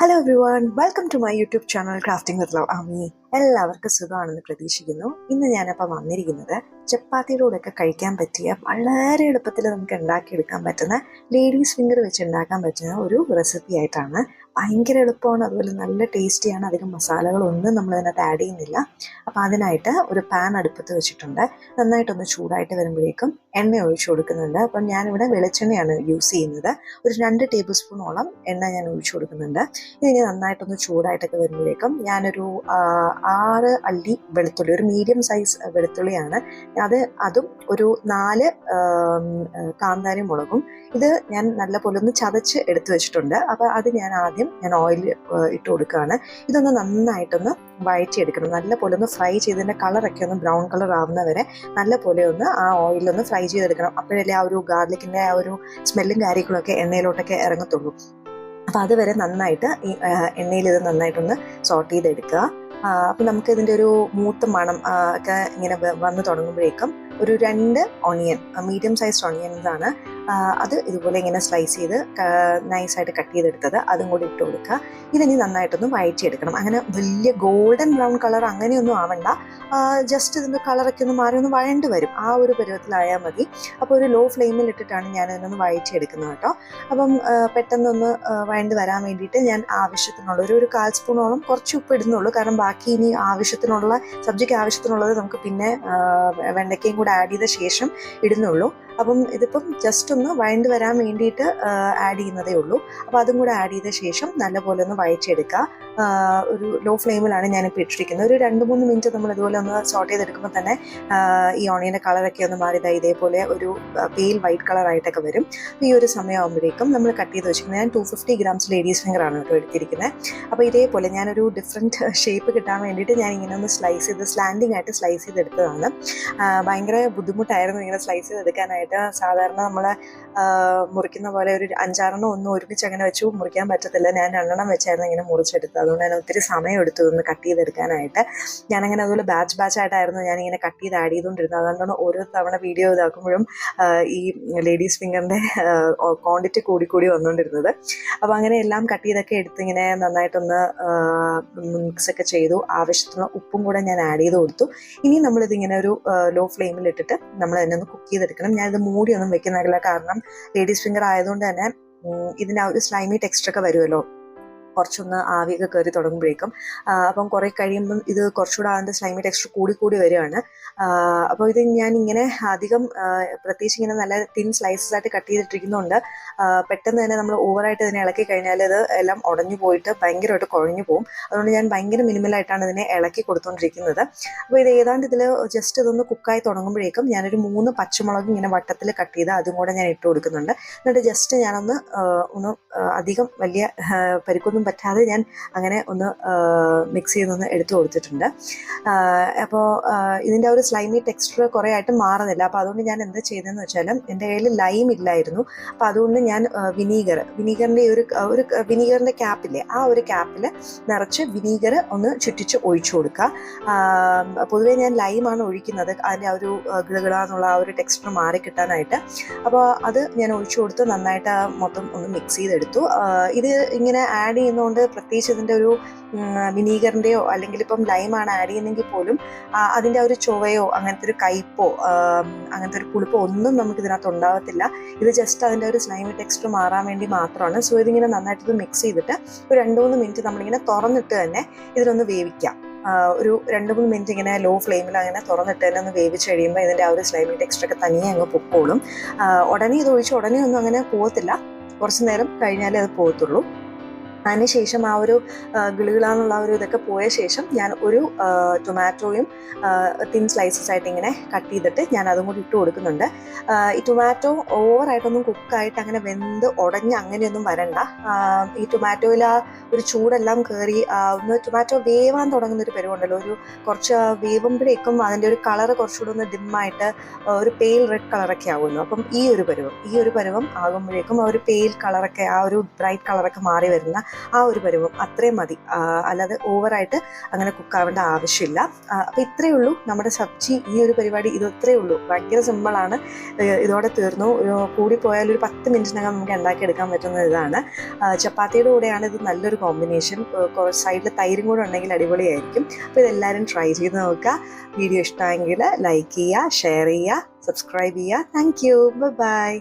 Hello everyone, welcome to my YouTube channel Crafting with Love Army. എല്ലാവർക്കും സുഖമാണെന്ന് പ്രതീക്ഷിക്കുന്നു. ഇന്ന് ഞാനപ്പോൾ വന്നിരിക്കുന്നത് ചപ്പാത്തിയുടെ കൂടെയൊക്കെ കഴിക്കാൻ പറ്റിയ വളരെ എളുപ്പത്തിൽ നമുക്ക് ഉണ്ടാക്കിയെടുക്കാൻ പറ്റുന്ന ലേഡീസ് ഫിംഗർ വെച്ച് ഉണ്ടാക്കാൻ പറ്റുന്ന ഒരു റെസിപ്പി ആയിട്ടാണ്. ഭയങ്കര എളുപ്പമാണ് അതുപോലെ നല്ല ടേസ്റ്റിയാണ്. അധികം മസാലകളൊന്നും നമ്മൾ അതിനകത്ത് ആഡ് ചെയ്യുന്നില്ല. അപ്പോൾ അതിനായിട്ട് ഒരു പാൻ അടുപ്പത്ത് വെച്ചിട്ടുണ്ട്. നന്നായിട്ടൊന്ന് ചൂടായിട്ട് വരുമ്പോഴേക്കും എണ്ണ ഒഴിച്ചു കൊടുക്കുന്നുണ്ട്. അപ്പം ഞാനിവിടെ വെളിച്ചെണ്ണയാണ് യൂസ് ചെയ്യുന്നത്. ഒരു രണ്ട് ടേബിൾ സ്പൂണോളം എണ്ണ ഞാൻ ഒഴിച്ചു കൊടുക്കുന്നുണ്ട്. ഇതിന് നന്നായിട്ടൊന്ന് ചൂടായിട്ടൊക്കെ വരുമ്പോഴേക്കും ഞാനൊരു ആറ് അല്ലി വെളുത്തുള്ളി ഒരു മീഡിയം സൈസ് വെളുത്തുള്ളിയാണ്. അത് അതും ഒരു നാല് കാന്താരി മുളകും. ഇത് ഞാൻ നല്ല പോലെ ഒന്ന് ചതച്ച് എടുത്തു വെച്ചിട്ടുണ്ട്. അപ്പോൾ അത് ഞാൻ ആദ്യം ഞാൻ ഓയിൽ ഇട്ട് കൊടുക്കുകയാണ്. ഇതൊന്ന് നന്നായിട്ടൊന്ന് വഴറ്റിയെടുക്കണം. നല്ല പോലെ ഒന്ന് ഫ്രൈ ചെയ്തതിന്റെ കളറൊക്കെ ഒന്ന് ബ്രൗൺ കളർ ആവുന്ന വരെ നല്ല പോലെ ഒന്ന് ആ ഓയിലൊന്ന് ഫ്രൈ ചെയ്തെടുക്കണം. അപ്പോഴല്ലേ ആ ഒരു ഗാർലിക്കിന്റെ ആ ഒരു സ്മെല്ലും കാര്യങ്ങളൊക്കെ എണ്ണയിലോട്ടൊക്കെ ഇറങ്ങത്തുള്ളൂ. അപ്പോൾ അതുവരെ നന്നായിട്ട് ഈ എണ്ണയിൽ ഇത് നന്നായിട്ടൊന്ന് സോട്ട് ചെയ്തെടുക്കുക. അപ്പം നമുക്ക് ഇതിന്റെ ഒരു മൂത്ത മണം ഒക്കെ ഇങ്ങനെ വന്ന് തുടങ്ങുമ്പോഴേക്കും ഒരു രണ്ട് ഓണിയൻ മീഡിയം സൈസ്ഡ് ഓണിയൻസ് ആണ് അത് ഇതുപോലെ ഇങ്ങനെ സ്ലൈസ് ചെയ്ത് നൈസായിട്ട് കട്ട് ചെയ്തെടുത്തത്. അതും കൂടി ഇട്ട് കൊടുക്കുക. ഇതിനി നന്നായിട്ടൊന്ന് വഴറ്റിയെടുക്കണം. അങ്ങനെ വലിയ ഗോൾഡൻ ബ്രൗൺ കളർ അങ്ങനെയൊന്നും ആവണ്ട. ജസ്റ്റ് ഇതിന്റെ കളറൊക്കെ ഒന്ന് മാറി ഒന്ന് വഴണ്ട് വരും. ആ ഒരു പരുവത്തിലായാൽ മതി. അപ്പോൾ ഒരു ലോ ഫ്ലെയിമിൽ ഇട്ടിട്ടാണ് ഞാൻ ഇതിനൊന്ന് വഴറ്റിയെടുക്കുന്നത് കേട്ടോ. അപ്പം പെട്ടെന്നൊന്ന് വഴണ്ട് വരാൻ വേണ്ടിയിട്ട് ഞാൻ ആവശ്യത്തിനുള്ള ഒരു ഒരു കാൽ സ്പൂണോളം കുറച്ച് ഉപ്പ് ഇടുന്നുള്ളൂ. കാരണം ബാക്കി ഇനി ആവശ്യത്തിനുള്ള സബ്ജിക്ക് ആവശ്യത്തിനുള്ളത് നമുക്ക് പിന്നെ വെണ്ടയ്ക്കയും കൂടെ ആഡ് ചെയ്ത ശേഷം ഇടുന്നുള്ളൂ. അപ്പം ഇതിപ്പം ജസ്റ്റ് ഒന്ന് വഴണ്ട് വരാൻ വേണ്ടിയിട്ട് ആഡ് ചെയ്യുന്നതേ ഉള്ളൂ. അപ്പോൾ അതും കൂടെ ആഡ് ചെയ്ത ശേഷം നല്ലപോലെ ഒന്ന് വഴച്ചെടുക്കുക ഒരു ലോ ഫ്ലെയിമിലാണ് ഞാനിപ്പോൾ ഇട്ടിരിക്കുന്നത്. ഒരു രണ്ട് മൂന്ന് മിനിറ്റ് നമ്മൾ ഇതുപോലെ ഒന്ന് സോട്ട് ചെയ്തെടുക്കുമ്പോൾ തന്നെ ഈ ഓണിയന്റെ കളറൊക്കെ ഒന്ന് മാറിയതാ ഇതേപോലെ ഒരു പെയിൽ വൈറ്റ് കളറായിട്ടൊക്കെ വരും. ഈ ഒരു സമയമാകുമ്പോഴേക്കും നമ്മൾ കട്ട് ചെയ്ത് വെച്ചിരിക്കുന്നത് ഞാൻ two fifty grams ladies finger ആണ് കേട്ടോ എടുത്തിരിക്കുന്നത്. അപ്പോൾ ഇതേപോലെ ഞാനൊരു ഡിഫറെന്റ് ഷേപ്പ് കിട്ടാൻ വേണ്ടിയിട്ട് ഞാൻ ഇങ്ങനെ ഒന്ന് സ്ലൈസ് ചെയ്ത് സ്ലാൻഡിങ് ആയിട്ട് സ്ലൈസ് ചെയ്തെടുത്തതാണ് ഭയങ്കര ബുദ്ധിമുട്ടായിരുന്നു ഇങ്ങനെ സ്ലൈസ് ചെയ്തെടുക്കാനായിട്ട് സാധാരണ നമ്മൾ മുറിക്കുന്ന പോലെ ഒരു അഞ്ചാറെണ്ണം ഒന്നും ഒരുമിച്ച് അങ്ങനെ വെച്ചു മുറിക്കാൻ പറ്റത്തില്ല. ഞാൻ രണ്ടെണ്ണം വെച്ചായിരുന്നു ഇങ്ങനെ മുറിച്ചെടുത്തത്. അതുകൊണ്ട് തന്നെ ഒത്തിരി സമയം എടുത്തു ഒന്ന് കട്ട് ചെയ്തെടുക്കാനായിട്ട്. ഞാനങ്ങനെ അതുപോലെ ബാച്ച് ബാച്ച് ആയിട്ടായിരുന്നു ഞാൻ ഇങ്ങനെ കട്ട് ചെയ്ത് ആഡ് ചെയ്തുകൊണ്ടിരുന്നത് അതുകൊണ്ടാണ് ഓരോ തവണ വീഡിയോ ഇതാക്കുമ്പോഴും ഈ ലേഡീസ് ഫിംഗറിന്റെ ക്വാണ്ടിറ്റി കൂടി കൂടി വന്നുകൊണ്ടിരുന്നത് അപ്പോൾ അങ്ങനെ എല്ലാം കട്ട് ചെയ്തൊക്കെ എടുത്ത് ഇങ്ങനെ നന്നായിട്ടൊന്ന് മിക്സ് ഒക്കെ ചെയ്തു. ആവശ്യത്തിന് ഉപ്പും കൂടെ ഞാൻ ആഡ് ചെയ്ത് കൊടുത്തു. ഇനി നമ്മളിതിങ്ങനെ ഒരു ലോ ഫ്ലെയിമിൽ ഇട്ടിട്ട് നമ്മൾ തന്നെ ഒന്ന് കുക്ക് ചെയ്തെടുക്കണം. ഞാനിത് മൂടിയൊന്നും വെക്കുന്നില്ല. കാരണം ലേഡീസ് ഫിംഗർ ആയതുകൊണ്ട് തന്നെ ഇതിന്റെ ആ ഒരു സ്ലൈമി ടെക്സ്ചർ ഒക്കെ വരുമല്ലോ. കുറച്ചൊന്ന് ആവിയൊക്കെ കയറി തുടങ്ങുമ്പോഴേക്കും അപ്പം കുറേ കഴിയുമ്പം ഇത് കുറച്ചുകൂടെ അതിന്റെ സ്ലൈമി ടെക്സ്ചർ കൂടി കൂടി വരികയാണ്. അപ്പോൾ ഇത് ഞാൻ ഇങ്ങനെ അധികം പ്രത്യേകിച്ച് ഇങ്ങനെ നല്ല തിൻ സ്ലൈസസ് ആയിട്ട് കട്ട് ചെയ്തിട്ടിരിക്കുന്നതുകൊണ്ട് ആ, പെട്ടെന്ന് തന്നെ നമ്മൾ ഓവറായിട്ട് ഇതിനെ ഇളക്കി കഴിഞ്ഞാൽ ഇത് എല്ലാം ഉടഞ്ഞു പോയിട്ട് ഭയങ്കരമായിട്ട് കുഴഞ്ഞു പോകും അതുകൊണ്ട് ഞാൻ ഭയങ്കര മിനിമലായിട്ടാണ് ഇതിനെ ഇളക്കി കൊടുത്തുകൊണ്ടിരിക്കുന്നത് അപ്പോൾ ഇത് ഏതാണ്ട് ഇതിൽ ജസ്റ്റ് ഇതൊന്ന് കുക്കായി തുടങ്ങുമ്പോഴേക്കും ഞാനൊരു മൂന്ന് പച്ചമുളക് ഇങ്ങനെ വട്ടത്തിൽ കട്ട് ചെയ്ത് അതും കൂടെ ഞാൻ ഇട്ട് കൊടുക്കുന്നുണ്ട്. എന്നിട്ട് ജസ്റ്റ് ഞാനൊന്ന് ഒന്ന് അധികം വലിയ ആ, പരിക്കൊന്നും പറ്റാതെ ഞാൻ അങ്ങനെ ഒന്ന് മിക്സ് ചെയ്തൊന്ന് എടുത്തു കൊടുത്തിട്ടുണ്ട്. അപ്പോൾ ഇതിന്റെ ഒരു സ്ലൈമി ടെക്സ്ചർ കുറേ ആയിട്ട് മാറുന്നില്ല. അപ്പോൾ അതുകൊണ്ട് ഞാൻ എന്താ ചെയ്തതെന്ന് വെച്ചാൽ എന്റെ കയ്യിൽ ലൈം ഇല്ലായിരുന്നു. അപ്പോൾ അതുകൊണ്ട് ഞാൻ വിനീഗർ വിനീഗറിന്റെ ഒരു ഒരു വിനീഗറിന്റെ ക്യാപ്പില്ലേ ആ ഒരു ക്യാപ്പിൽ നിറച്ച് വിനീഗർ ഒന്ന് ചുറ്റിച്ച് ഒഴിച്ചു കൊടുക്കുക. പൊതുവെ ഞാൻ ലൈമാണ് ഒഴിക്കുന്നത്. അതിന്റെ ആ ഒരു ഗിളഗിള എന്നുള്ള ആ ഒരു ടെക്സ്ചർ മാറി കിട്ടാനായിട്ട്. അപ്പോൾ അത് ഞാൻ ഒഴിച്ചു കൊടുത്ത് നന്നായിട്ട് മൊത്തം ഒന്ന് മിക്സ് ചെയ്തെടുത്തു. ഇത് ഇങ്ങനെ ആഡ് ചെയ്യുന്നതുകൊണ്ട് പ്രത്യേകിച്ച് ഇതിന്റെ ഒരു വിനീഗറിന്റെയോ അല്ലെങ്കിൽ ഇപ്പം ലൈമാണ് ആഡ് ചെയ്യുന്നെങ്കിൽ പോലും അതിന്റെ ഒരു ചുവയോ അങ്ങനത്തെ ഒരു കയ്പോ അങ്ങനത്തെ ഒരു പുളിപ്പോ ഒന്നും നമുക്ക് ഇതിനകത്ത് ഉണ്ടാകത്തില്ല ഇത് ജസ്റ്റ് അതിന്റെ ഒരു സ്ലൈമി ടെക്സ്ചർ മാറാൻ വേണ്ടി മാത്രമാണ്. സോ ഇതിങ്ങനെ നന്നായിട്ട് ഇത് മിക്സ് ചെയ്തിട്ട് ഒരു രണ്ട് മൂന്ന് മിനിറ്റ് നമ്മളിങ്ങനെ തുറന്നിട്ട് തന്നെ ഇതിനൊന്ന് വേവിക്കാം. ഒരു രണ്ട് മൂന്ന് മിനിറ്റ് ഇങ്ങനെ ലോ ഫ്ലെയിമിൽ അങ്ങനെ തുറന്നിട്ട് തന്നെ ഒന്ന് വേവിച്ച് കഴിയുമ്പോൾ ഇതിന്റെ ആ ഒരു സ്ലൈമി ടെക്സ്ചർ ഒക്കെ തനിയെ അങ്ങ് പൊക്കോളും. ഉടനെ ഇത് ഒഴിച്ച് ഉടനെ ഒന്നും അങ്ങനെ പോകത്തില്ല കുറച്ച് നേരം കഴിഞ്ഞാലേ അത് പോകത്തുള്ളൂ അതിനുശേഷം ആ ഒരു ഗിളുകളാന്നുള്ള ഒരു ഇതൊക്കെ പോയ ശേഷം ഞാൻ ഒരു ടൊമാറ്റോയും തിൻ സ്ലൈസസ് ആയിട്ട് ഇങ്ങനെ കട്ട് ചെയ്തിട്ട് ഞാൻ അതും കൂടി ഇട്ട് കൊടുക്കുന്നുണ്ട്. ഈ ടൊമാറ്റോ ഓവറായിട്ടൊന്നും കുക്കായിട്ട് അങ്ങനെ വെന്ത് ഉടഞ്ഞ് അങ്ങനെയൊന്നും വരണ്ട. ഈ ടൊമാറ്റോയിൽ ആ ഒരു ചൂടെല്ലാം കയറി ഒന്ന് ടൊമാറ്റോ വേവാൻ തുടങ്ങുന്ന ഒരു പരിവുണ്ടല്ലോ. ഒരു കുറച്ച് വേവുമ്പോഴേക്കും അതിന്റെ ഒരു കളർ കുറച്ചുകൂടെ ഒന്ന് ഡിമ്മായിട്ട് ഒരു പെയിൽ റെഡ് കളറൊക്കെ ആകുമല്ലോ അപ്പം ഈ ഒരു പരുവം ഈ ഒരു പരുവം ആകുമ്പോഴേക്കും ആ ഒരു പെയിൽ കളറൊക്കെ ആ ഒരു ബ്രൈറ്റ് കളറൊക്കെ മാറി വരുന്ന ആ ഒരു പരുവം അത്രയും മതി. അല്ലാതെ ഓവറായിട്ട് അങ്ങനെ കുക്കാവേണ്ട ആവശ്യമില്ല. അപ്പോൾ ഇത്രയേ ഉള്ളൂ. നമ്മുടെ സബ്ജി ഈ ഒരു പരിപാടി ഇതത്രയേ ഉള്ളൂ. ഭയങ്കര സിമ്പിളാണ് ഇതോടെ തീർന്നു. കൂടിപ്പോയാൽ ഒരു പത്ത് മിനിറ്റിനകം നമുക്ക് ഉണ്ടാക്കിയെടുക്കാൻ പറ്റുന്ന ഇതാണ്. ചപ്പാത്തിയുടെ കൂടെയാണ് ഇത് നല്ലൊരു കോമ്പിനേഷൻ സൈഡിൽ തൈരും കൂടെ ഉണ്ടെങ്കിൽ അടിപൊളിയായിരിക്കും. അപ്പോൾ ഇതെല്ലാവരും ട്രൈ ചെയ്ത് നോക്കുക. വീഡിയോ ഇഷ്ടമെങ്കിൽ ലൈക്ക് ചെയ്യുക ഷെയർ ചെയ്യുക സബ്സ്ക്രൈബ് ചെയ്യുക. Thank you by